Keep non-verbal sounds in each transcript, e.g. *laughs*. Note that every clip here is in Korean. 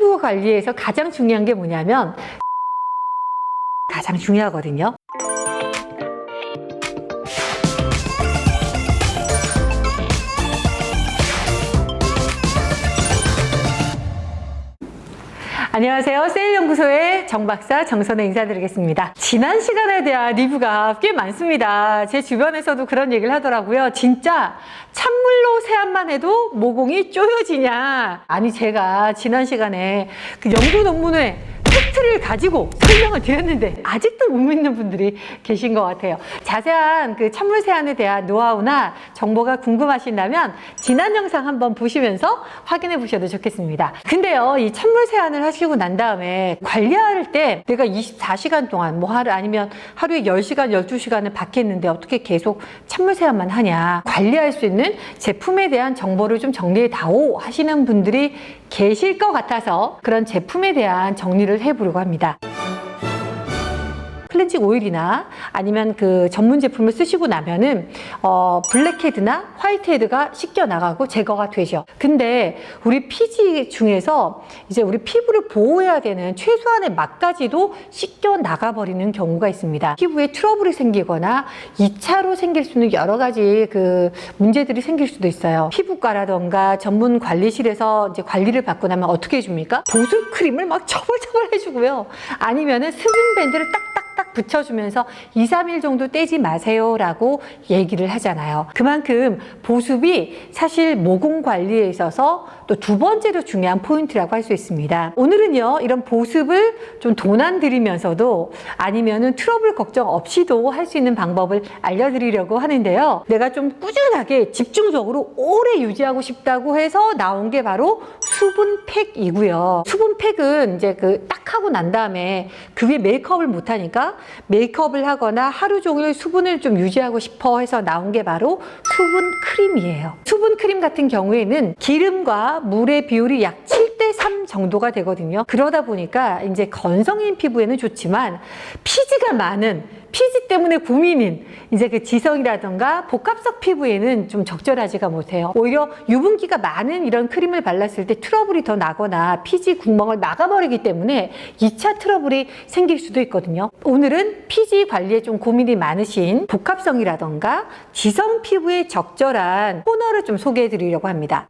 피부 관리에서 가장 중요한 게 뭐냐면 가장 중요하거든요. 안녕하세요. 세일연구소의 정박사 정선혜 인사드리겠습니다. 지난 시간에 대한 리뷰가 꽤 많습니다. 제 주변에서도 그런 얘기를 하더라고요. 진짜 찬물로 세안만 해도 모공이 쪼여지냐. 아니, 제가 지난 시간에 그 연구 논문에 팩트를 가지고 설명을 드렸는데 아직도 못 믿는 분들이 계신 것 같아요. 자세한 그 찬물 세안에 대한 노하우나 정보가 궁금하신다면 지난 영상 한번 보시면서 확인해 보셔도 좋겠습니다. 근데요, 이 찬물 세안을 하시고 난 다음에 관리할 때 내가 24시간 동안 뭐 하루 아니면 하루에 10시간, 12시간을 밖에 있는데 어떻게 계속 찬물 세안만 하냐. 관리할 수 있는 제품에 대한 정보를 좀 정리해 다오 하시는 분들이 계실 것 같아서 그런 제품에 대한 정리를 해보 려고 합니다. 클렌징 오일이나 아니면 그 전문 제품을 쓰시고 나면은 어 블랙헤드나 화이트헤드가 씻겨 나가고 제거가 되죠. 근데 우리 피지 중에서 이제 우리 피부를 보호해야 되는 최소한의 막까지도 씻겨 나가 버리는 경우가 있습니다. 피부에 트러블이 생기거나 2차로 생길 수 있는 여러 가지 그 문제들이 생길 수도 있어요. 피부과라던가 전문 관리실에서 이제 관리를 받고 나면 어떻게 해줍니까? 보습 크림을 막 처벌처벌 해주고요. 아니면은 수분 밴드를 딱 딱딱 붙여주면서 2, 3일 정도 떼지 마세요라고 얘기를 하잖아요. 그만큼 보습이 사실 모공 관리에 있어서 또 두 번째로 중요한 포인트라고 할 수 있습니다. 오늘은요, 이런 보습을 좀 도난 드리면서도 아니면은 트러블 걱정 없이도 할 수 있는 방법을 알려드리려고 하는데요. 내가 좀 꾸준하게 집중적으로 오래 유지하고 싶다고 해서 나온 게 바로 수분팩이고요. 수분팩은 이제 그 딱 하고 난 다음에 그 위에 메이크업을 못 하니까 메이크업을 하거나 하루 종일 수분을 좀 유지하고 싶어 해서 나온 게 바로 수분 크림이에요. 수분 크림 같은 경우에는 기름과 물의 비율이 약 7대 3 정도가 되거든요. 그러다 보니까 이제 건성인 피부에는 좋지만 피지가 많은 피지 때문에 고민인 이제 그 지성이라던가 복합성 피부에는 좀 적절하지가 못해요. 오히려 유분기가 많은 이런 크림을 발랐을 때 트러블이 더 나거나 피지 구멍을 막아버리기 때문에 2차 트러블이 생길 수도 있거든요. 오늘은 피지 관리에 좀 고민이 많으신 복합성이라던가 지성 피부에 적절한 토너를 좀 소개해 드리려고 합니다.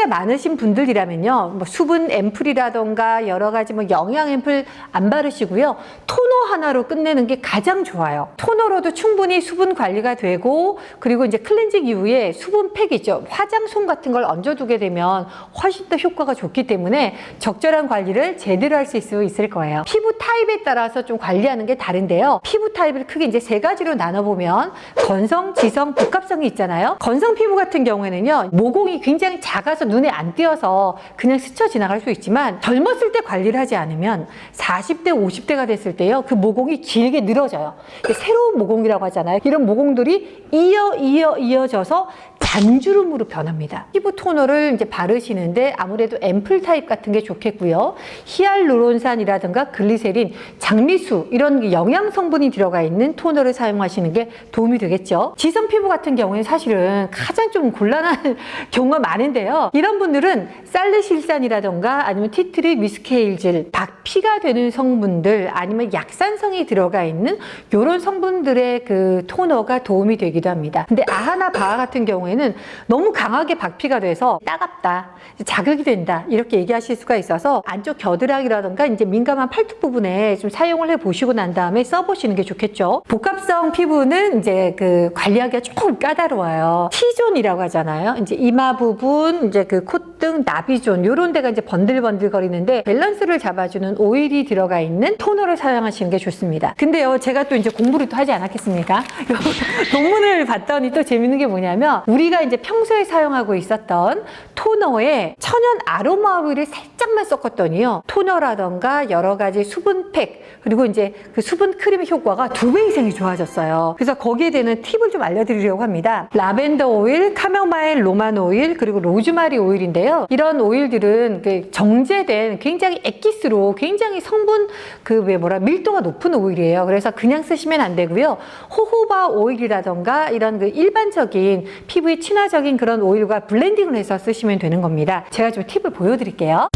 피지가 많으신 분들이라면요, 뭐 수분 앰플이라던가 여러 가지 뭐 영양 앰플 안 바르시고요, 토너 하나로 끝내는 게 가장 좋아요. 토너로도 충분히 수분 관리가 되고, 그리고 이제 클렌징 이후에 수분 팩 있죠. 화장솜 같은 걸 얹어두게 되면 훨씬 더 효과가 좋기 때문에 적절한 관리를 제대로 할 수 있을 거예요. 피부 타입에 따라서 좀 관리하는 게 다른데요. 피부 타입을 크게 이제 세 가지로 나눠보면 건성, 지성, 복합성이 있잖아요. 건성 피부 같은 경우에는요, 모공이 굉장히 작아서 눈에 안 띄어서 그냥 스쳐 지나갈 수 있지만 젊었을 때 관리를 하지 않으면 40대, 50대가 됐을 때요, 그 모공이 길게 늘어져요. 새로운 모공이라고 하잖아요. 이런 모공들이 이어, 이어, 이어져서 잔주름으로 변합니다. 피부 토너를 이제 바르시는데 아무래도 앰플 타입 같은 게 좋겠고요. 히알루론산이라든가 글리세린, 장미수 이런 영양 성분이 들어가 있는 토너를 사용하시는 게 도움이 되겠죠. 지성 피부 같은 경우에 사실은 가장 좀 곤란한 *laughs* 경우가 많은데요. 이런 분들은 살레실산이라든가 아니면 티트리 위스케일질, 박피가 되는 성분들 아니면 약산성이 들어가 있는 이런 성분들의 그 토너가 도움이 되기도 합니다. 근데 아하나 바하 같은 경우에는 너무 강하게 박피가 돼서 따갑다, 자극이 된다 이렇게 얘기하실 수가 있어서 안쪽 겨드랑이라든가 이제 민감한 팔뚝 부분에 좀 사용을 해 보시고 난 다음에 써보시는 게 좋겠죠. 복합성 피부는 이제 그 관리하기가 조금 까다로워요. T존이라고 하잖아요. 이제 이마 부분, 이제 그 콧등, 나비존 이런 데가 이제 번들번들 거리는데 밸런스를 잡아주는 오일이 들어가 있는 토너를 사용하시는 게 좋습니다. 근데요, 제가 또 이제 공부를 또 하지 않았겠습니까? *laughs* 논문을 봤더니 또 재밌는 게 뭐냐면 우리 가 이제 평소에 사용하고 있었던 토너에 천연 아로마 오일을 살짝 살짝만 섞었더니요. 토너라던가 여러 가지 수분팩 그리고 이제 그 수분 크림 효과가 두 배 이상이 좋아졌어요. 그래서 거기에 대한 팁을 좀 알려드리려고 합니다. 라벤더 오일, 카모마일 로만 오일 그리고 로즈마리 오일인데요. 이런 오일들은 그 정제된 굉장히 액기스로 굉장히 성분 그 왜 뭐라 밀도가 높은 오일이에요. 그래서 그냥 쓰시면 안 되고요. 호호바 오일이라던가 이런 그 일반적인 피부에 친화적인 그런 오일과 블렌딩을 해서 쓰시면 되는 겁니다. 제가 좀 팁을 보여드릴게요.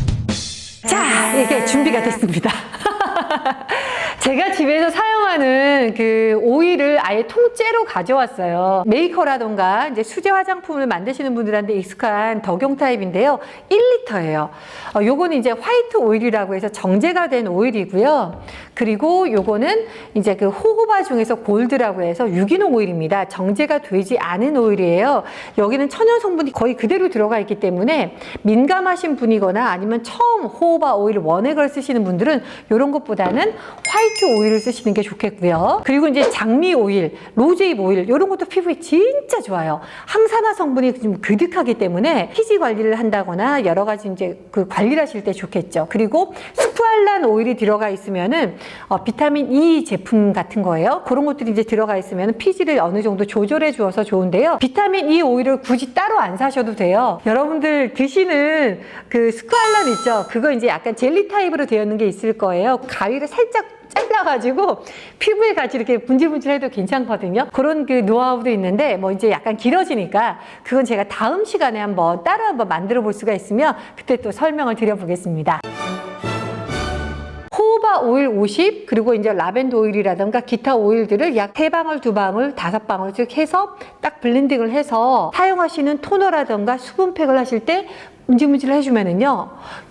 자, 이게 준비가 됐습니다. *laughs* 제가 집에서 사용하는 그 오일을 아예 통째로 가져왔어요. 메이커라던가 이제 수제 화장품을 만드시는 분들한테 익숙한 덕용 타입인데요. 1리터예요. 어, 요거는 이제 화이트 오일이라고 해서 정제가 된 오일이고요. 그리고 요거는 이제 그 호호바 중에서 골드라고 해서 유기농 오일입니다. 정제가 되지 않은 오일이에요. 여기는 천연 성분이 거의 그대로 들어가 있기 때문에 민감하신 분이거나 아니면 처음 호호바 오일 원액을 쓰시는 분들은 이런 것보다는 화이트 오일을 쓰시는 게 좋겠고요. 그리고 이제 장미 오일, 로제잎 오일 이런 것도 피부에 진짜 좋아요. 항산화 성분이 좀 그득하기 때문에 피지 관리를 한다거나 여러 가지 이제 그 관리를 하실 때 좋겠죠. 그리고 스쿠알란 오일이 들어가 있으면은 어, 비타민 E 제품 같은 거예요. 그런 것들이 이제 들어가 있으면 피지를 어느 정도 조절해 주어서 좋은데요. 비타민 E 오일을 굳이 따로 안 사셔도 돼요. 여러분들 드시는 그 스쿠알란 있죠? 그거 이제 약간 젤리 타입으로 되어 있는 게 있을 거예요. 가위를 살짝 잘라가지고 피부에 같이 이렇게 분질분질해도 괜찮거든요. 그런 그 노하우도 있는데 뭐 이제 약간 길어지니까 그건 제가 다음 시간에 한번 따로 한번 만들어 볼 수가 있으면 그때 또 설명을 드려보겠습니다. 호호바 오일 50 그리고 이제 라벤더 오일이라든가 기타 오일들을 약 세 방울 두 방울 다섯 방울씩 해서 딱 블렌딩을 해서 사용하시는 토너라든가 수분팩을 하실 때 문질문질 해주면은요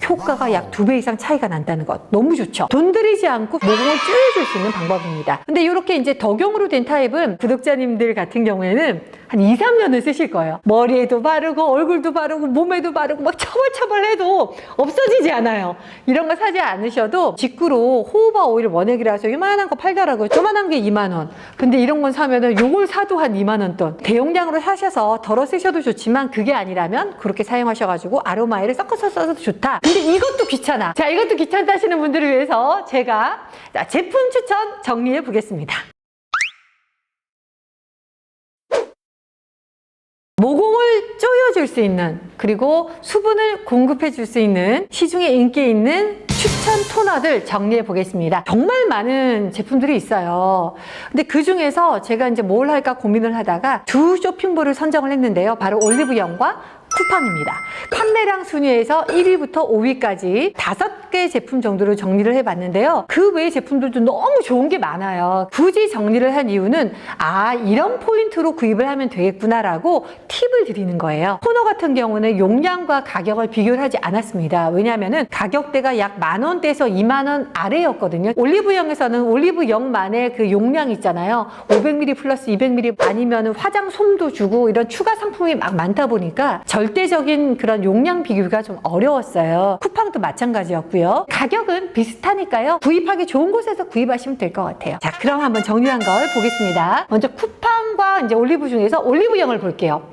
효과가 약 두 배 이상 차이가 난다는 것. 너무 좋죠. 돈 들이지 않고 모공을 줄여줄 수 있는 방법입니다. 근데 이렇게 이제 덕용으로 된 타입은 구독자님들 같은 경우에는 한 2, 3년을 쓰실 거예요 머리에도 바르고 얼굴도 바르고 몸에도 바르고 막 처벌처벌 해도 없어지지 않아요 이런 거 사지 않으셔도 직구로 호호바 오일 원액이라서 이만한 거 팔더라고요 조만한 게 2만 원 근데 이런 건 사면은 요걸 사도 한 2만 원 돈 대용량으로 사셔서 덜어 쓰셔도 좋지만 그게 아니라면 그렇게 사용하셔가지고 아로마일을 섞어서 써도 좋다. 근데 이것도 귀찮아. 자, 이것도 귀찮다 하시는 분들을 위해서 제가 자, 제품 추천 정리해 보겠습니다. 조여줄 수 있는 그리고 수분을 공급해 줄 수 있는 시중에 인기 있는 추천 토너들 정리해 보겠습니다. 정말 많은 제품들이 있어요. 근데 그 중에서 제가 이제 뭘 할까 고민을 하다가 두 쇼핑몰을 선정을 했는데요. 바로 올리브영과 쿠팡입니다. 판매량 순위에서 1위부터 5위까지 다섯 개 제품 정도로 정리를 해봤는데요. 그 외의 제품들도 너무 좋은 게 많아요. 굳이 정리를 한 이유는 아 이런 포인트로 구입을 하면 되겠구나라고 팁을 드리는 거예요. 토너 같은 경우는 용량과 가격을 비교를 하지 않았습니다. 왜냐하면 가격대가 약 만 원대에서 2만 원 아래였거든요. 올리브영에서는 올리브영만의 그 용량 있잖아요. 500ml 플러스 200ml 아니면 화장 솜도 주고 이런 추가 상품이 막 많다 보니까 절 대적인 그런 용량 비교가 좀 어려웠어요. 쿠팡도 마찬가지였고요. 가격은 비슷하니까요. 구입하기 좋은 곳에서 구입하시면 될 것 같아요. 자, 그럼 한번 정리한 걸 보겠습니다. 먼저 쿠팡과 이제 올리브 중에서 올리브영을 볼게요.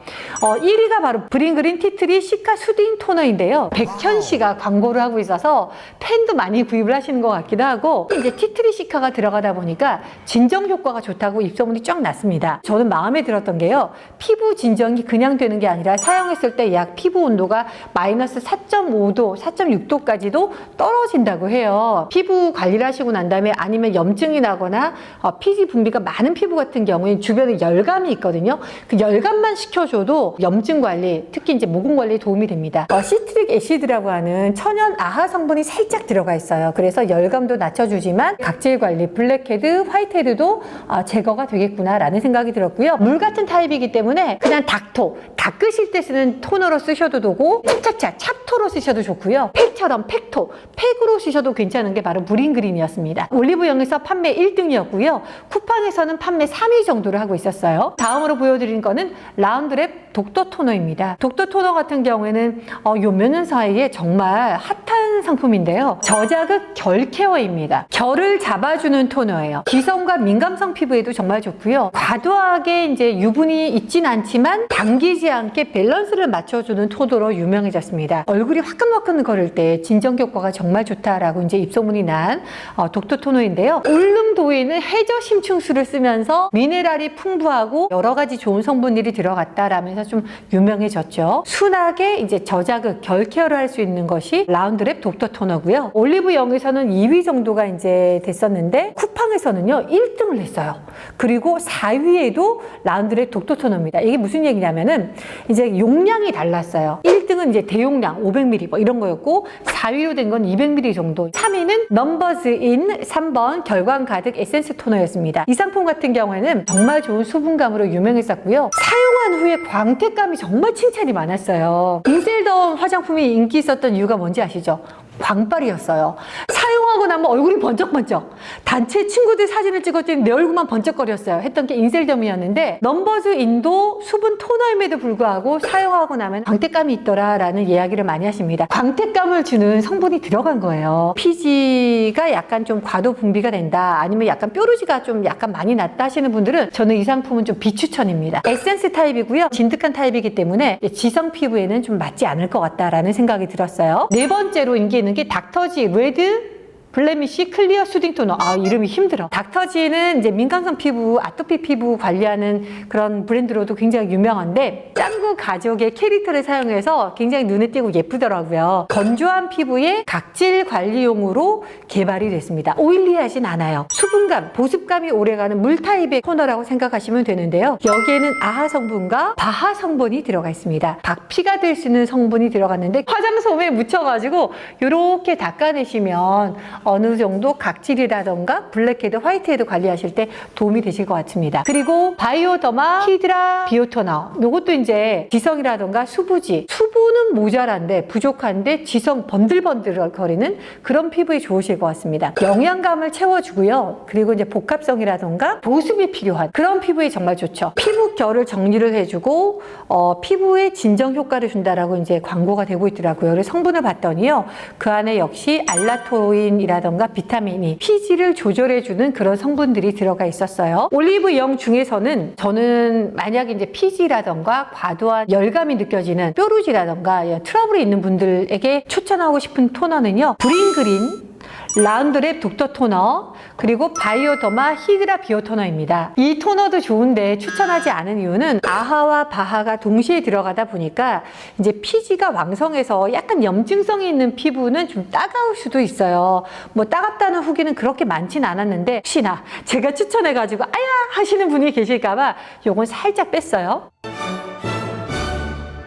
어, 1위가 바로 브링그린 티트리 시카 수딩 토너인데요. 백현 씨가 광고를 하고 있어서 팬도 많이 구입을 하시는 것 같기도 하고 이제 티트리 시카가 들어가다 보니까 진정 효과가 좋다고 입소문이 쫙 났습니다. 저는 마음에 들었던 게요. 피부 진정이 그냥 되는 게 아니라 사용했을 때약 피부 온도가 마이너스 4.5도, 4.6도까지도 떨어진다고 해요. 피부 관리를 하시고 난 다음에 아니면 염증이 나거나 어, 피지 분비가 많은 피부 같은 경우에 주변에 열감이 있거든요. 그 열감만 시켜줘도 염증 관리, 특히 이제 모공 관리에 도움이 됩니다. 어, 시트릭 애시드라고 하는 천연 아하 성분이 살짝 들어가 있어요. 그래서 열감도 낮춰주지만 각질 관리, 블랙헤드, 화이트헤드도 어, 제거가 되겠구나라는 생각이 들었고요. 물 같은 타입이기 때문에 그냥 닥토, 닦으실 때 쓰는 토너로 쓰셔도 되고 찹찹찹 찹토로 쓰셔도 좋고요. 팩처럼 팩토, 팩으로 쓰셔도 괜찮은 게 바로 무린그린이었습니다. 올리브영에서 판매 1등이었고요. 쿠팡에서는 판매 3위 정도를 하고 있었어요. 다음으로 보여드린 거는 라운드랩 독터 토너입니다. 독터 토너 같은 경우에는 어, 요몇년 사이에 정말 핫한 상품인데요. 저자극 결 케어입니다. 결을 잡아주는 토너예요. 기성과 민감성 피부에도 정말 좋고요. 과도하게 이제 유분이 있진 않지만 당기지 않게 밸런스를 맞 춰주는 토너로 유명해졌습니다. 얼굴이 화끈화끈 거릴 때 진정 효과가 정말 좋다라고 이제 입소문이 난 어, 독토 토너인데요. 울릉도에는 해저 심층수를 쓰면서 미네랄이 풍부하고 여러 가지 좋은 성분들이 들어갔다라면서 좀 유명해졌죠. 순하게 이제 저자극, 결 케어를 할 수 있는 것이 라운드랩 독토 토너고요. 올리브영에서는 2위 정도가 이제 됐었는데 쿠팡에서는요 1등을 했어요. 그리고 4위에도 라운드랩 독토 토너입니다. 이게 무슨 얘기냐면은 이제 용량 이 달랐어요. 1등은 이제 대용량 500ml 뭐 이런 거였고 4위로 된 건 200ml 정도. 3위는 넘버즈인 3번 결광 가득 에센스 토너였습니다. 이 상품 같은 경우에는 정말 좋은 수분감으로 유명했었고요. 사용한 후에 광택감이 정말 칭찬이 많았어요. 인셀덤 화장품이 인기 있었던 이유가 뭔지 아시죠? 광빨이었어요. 사용하고 나면 얼굴이 번쩍번쩍. 단체 친구들 사진을 찍었더니 내 얼굴만 번쩍거렸어요. 했던 게 인셀덤이었는데 넘버즈 인도 수분 토너임에도 불구하고 사용하고 나면 광택감이 있더라라는 이야기를 많이 하십니다. 광택감을 주는 성분이 들어간 거예요. 피지가 약간 좀 과도 분비가 된다. 아니면 약간 뾰루지가 좀 약간 많이 났다 하시는 분들은 저는 이 상품은 좀 비추천입니다. 에센스 타입이고요. 진득한 타입이기 때문에 지성 피부에는 좀 맞지 않을 것 같다라는 생각이 들었어요. 네 번째로 인기 있는 게 닥터지 레드 블레미쉬 클리어 수딩 토너. 아, 이름이 힘들어. 닥터지는 이제 민감성 피부, 아토피 피부 관리하는 그런 브랜드로도 굉장히 유명한데, 짱구 가족의 캐릭터를 사용해서 굉장히 눈에 띄고 예쁘더라고요. 건조한 피부에 각질 관리용으로 개발이 됐습니다. 오일리하진 않아요. 수분감, 보습감이 오래가는 물 타입의 토너라고 생각하시면 되는데요. 여기에는 아하 성분과 바하 성분이 들어가 있습니다. 박피가 될 수 있는 성분이 들어갔는데, 화장솜에 묻혀가지고 이렇게 닦아내시면 어느 정도 각질이라던가 블랙헤드, 화이트헤드 관리하실 때 도움이 되실 것 같습니다. 그리고 바이오더마 히드라 비오토너. 이것도 이제 지성이라던가 수부지. 수분은 모자란데 부족한데 지성 번들번들 거리는 그런 피부에 좋으실 것 같습니다. 영양감을 채워주고요. 그리고 이제 복합성이라던가 보습이 필요한 그런 피부에 정말 좋죠. 피부 결을 정리를 해주고 어, 피부에 진정 효과를 준다라고 이제 광고가 되고 있더라고요. 성분을 봤더니요. 그 안에 역시 알라토인이라 던가 비타민이 피지를 조절해주는 그런 성분들이 들어가 있었어요. 올리브영 중에서는 저는 만약에 이제 피지라던가 과도한 열감이 느껴지는 뾰루지라던가 예, 트러블이 있는 분들에게 추천하고 싶은 토너는요. 브링그린 라운드랩 독터 토너 그리고 바이오더마 히드라 비오 토너입니다. 이 토너도 좋은데 추천하지 않은 이유는 아하와 바하가 동시에 들어가다 보니까 이제 피지가 왕성해서 약간 염증성이 있는 피부는 좀 따가울 수도 있어요. 뭐 따갑다는 후기는 그렇게 많진 않았는데 혹시나 제가 추천해가지고 아야 하시는 분이 계실까봐 요건 살짝 뺐어요.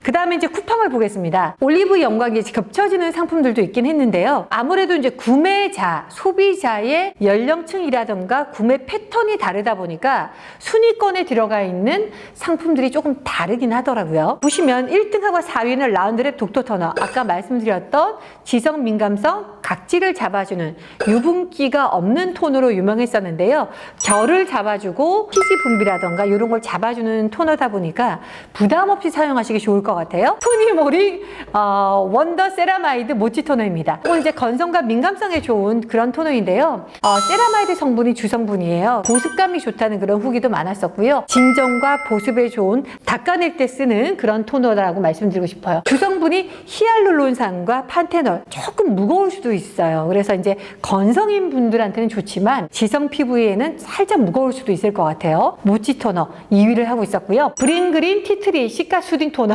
그 다음에 이제 쿠팡을 보겠습니다. 올리브 영광이 겹쳐지는 상품들도 있긴 했는데요. 아무래도 이제 구매자, 소비자의 연령층이라던가 구매 패턴이 다르다 보니까 순위권에 들어가 있는 상품들이 조금 다르긴 하더라고요. 보시면 1등하고 4위는 라운드랩 독토 터너. 아까 말씀드렸던 지성 민감성, 각질을 잡아주는 유분기가 없는 톤으로 유명했었는데요. 결을 잡아주고 피지 분비라던가 이런 걸 잡아주는 토너다 보니까 부담 없이 사용하시기 좋을 것 같아요. 토니모리 어, 원더 세라마이드 모찌 토너입니다. 이건 이제 건성과 민감성에 좋은 그런 토너인데요. 어, 세라마이드 성분이 주성분이에요. 보습감이 좋다는 그런 후기도 많았었고요. 진정과 보습에 좋은 닦아낼 때 쓰는 그런 토너라고 말씀드리고 싶어요. 주성분이 히알루론산과 판테놀 조금 무거울 수도 있어요. 그래서 이제 건성인 분들한테는 좋지만 지성 피부에는 살짝 무거울 수도 있을 것 같아요. 모찌 토너 2위를 하고 있었고요. 브링그린 티트리 시카 수딩 토너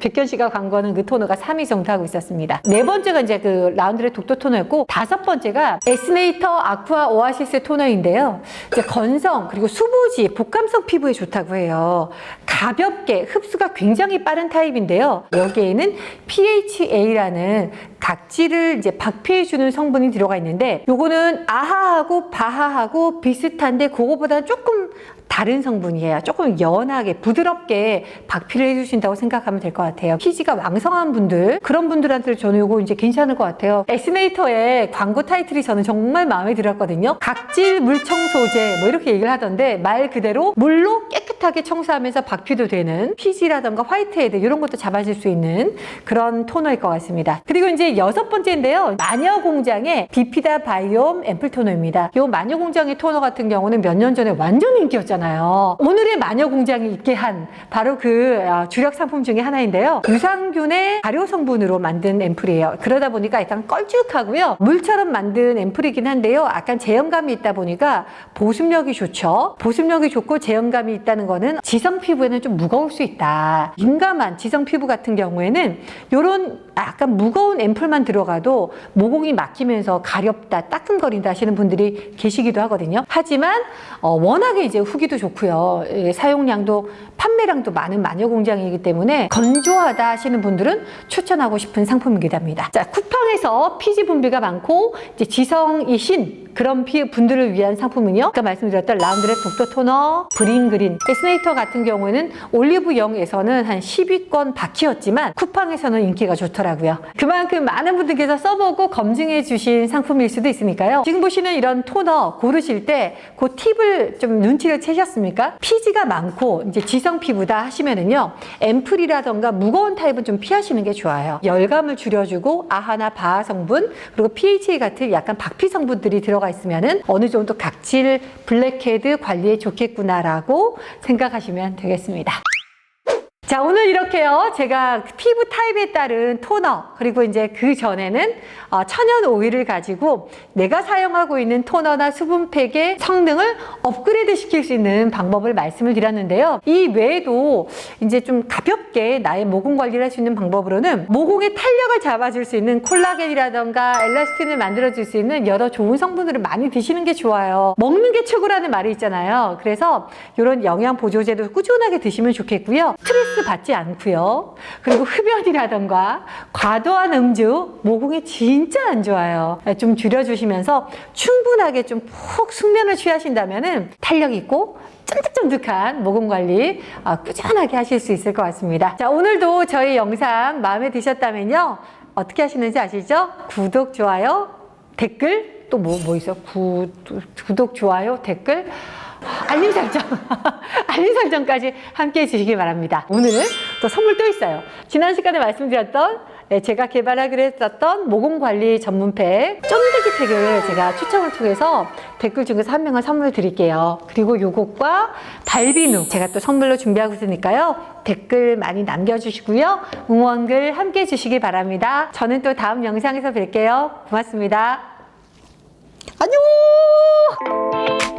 백현 씨가 광고하는 그 토너가 3위 정도 하고 있었습니다. 네 번째가 이제 그 라운드의 독도 토너였고 다섯 번째가 에스네이터 아쿠아 오아시스 토너인데요. 이제 건성 그리고 수부지 복감성 피부에 좋다고 해요. 가볍게 흡수가 굉장히 빠른 타입인데요. 여기에는 PHA라는 각질을 이제 박피해주는 성분이 들어가 있는데 요거는 아하하고 바하하고 비슷한데 그거보다 조금 다른 성분이에요. 조금 연하게 부드럽게 박피를 해주신다고 생각하면 될 것 같아요. 피지가 왕성한 분들 그런 분들한테 저는 이거 이제 괜찮을 것 같아요. 에스네이터의 광고 타이틀이 저는 정말 마음에 들었거든요. 각질 물 청소제 뭐 이렇게 얘기를 하던데 말 그대로 물로 깨끗하게 청소하면서 박피도 되는 피지라던가 화이트헤드 이런 것도 잡아줄 수 있는 그런 토너일 것 같습니다. 그리고 이제 여섯 번째인데요. 마녀 공장의 비피다 바이옴 앰플 토너입니다. 이 마녀 공장의 토너 같은 경우는 몇 년 전에 완전 인기였잖아요. 있잖아요. 오늘의 마녀 공장이 있게 한 바로 그 어, 주력 상품 중에 하나인데요. 유산균의 발효 성분으로 만든 앰플이에요. 그러다 보니까 약간 껄쭉하고요. 물처럼 만든 앰플이긴 한데요. 약간 제형감이 있다 보니까 보습력이 좋죠. 보습력이 좋고 제형감이 있다는 거는 지성 피부에는 좀 무거울 수 있다. 민감한 지성 피부 같은 경우에는 이런 약간 무거운 앰플만 들어가도 모공이 막히면서 가렵다, 따끔거린다 하시는 분들이 계시기도 하거든요. 하지만 어, 워낙에 이제 후기도 좋고요. 예, 사용량도 판매량도 많은 마녀 공장이기 때문에 건조하다 하시는 분들은 추천하고 싶은 상품이기도 합니다. 자, 쿠팡에서 피지 분비가 많고 이제 지성이신 그런 피 분들을 위한 상품은요. 아까 말씀드렸던 라운드랩 독터 토너, 브링그린, 에스네이터 같은 경우에는 올리브영에서는 한 10위권 바퀴였지만 쿠팡에서는 인기가 좋더라고요. 그만큼 많은 분들께서 써보고 검증해 주신 상품일 수도 있으니까요. 지금 보시는 이런 토너 고르실 때 그 팁을 좀 눈치를 채셨습니까? 피지가 많고 이제 지성 피부다 하시면은요. 앰플이라던가 무거운 타입은 좀 피하시는 게 좋아요. 열감을 줄여주고 아하나 바하 성분 그리고 PHA 같은 약간 박피 성분들이 들어 가 있으면은 어느 정도 각질 블랙헤드 관리에 좋겠구나라고 생각하시면 되겠습니다. 자, 오늘 이렇게요. 제가 피부 타입에 따른 토너, 그리고 이제 그 전에는 어, 천연 오일을 가지고 내가 사용하고 있는 토너나 수분팩의 성능을 업그레이드 시킬 수 있는 방법을 말씀을 드렸는데요. 이 외에도 이제 좀 가볍게 나의 모공 관리를 할 수 있는 방법으로는 모공의 탄력을 잡아줄 수 있는 콜라겐이라던가 엘라스틴을 만들어줄 수 있는 여러 좋은 성분들을 많이 드시는 게 좋아요. 먹는 게 최고라는 말이 있잖아요. 그래서 이런 영양 보조제도 꾸준하게 드시면 좋겠고요. 스 트레스 받지 않고요. 그리고 흡연이라던가 과도한 음주, 모공에 진짜 안 좋아요. 좀 줄여주시면서 충분하게 좀 푹 숙면을 취하신다면은 탄력 있고 쫀득쫀득한 모공 관리 어, 꾸준하게 하실 수 있을 것 같습니다. 자, 오늘도 저희 영상 마음에 드셨다면요. 어떻게 하시는지 아시죠? 구독, 좋아요, 댓글, 또 뭐, 뭐 있어요? 구, 구독, 좋아요, 댓글. 알림 설정, 알림 설정까지 함께 해주시기 바랍니다. 오늘 또 선물 또 있어요. 지난 시간에 말씀드렸던 네, 제가 개발하기로 했었던 모공 관리 전문팩 쫀득이 팩을 제가 추첨을 통해서 댓글 중에서 한 명을 선물 드릴게요. 그리고 요것과 발비누 제가 또 선물로 준비하고 있으니까요. 댓글 많이 남겨주시고요. 응원글 함께 해주시기 바랍니다. 저는 또 다음 영상에서 뵐게요. 고맙습니다. 안녕!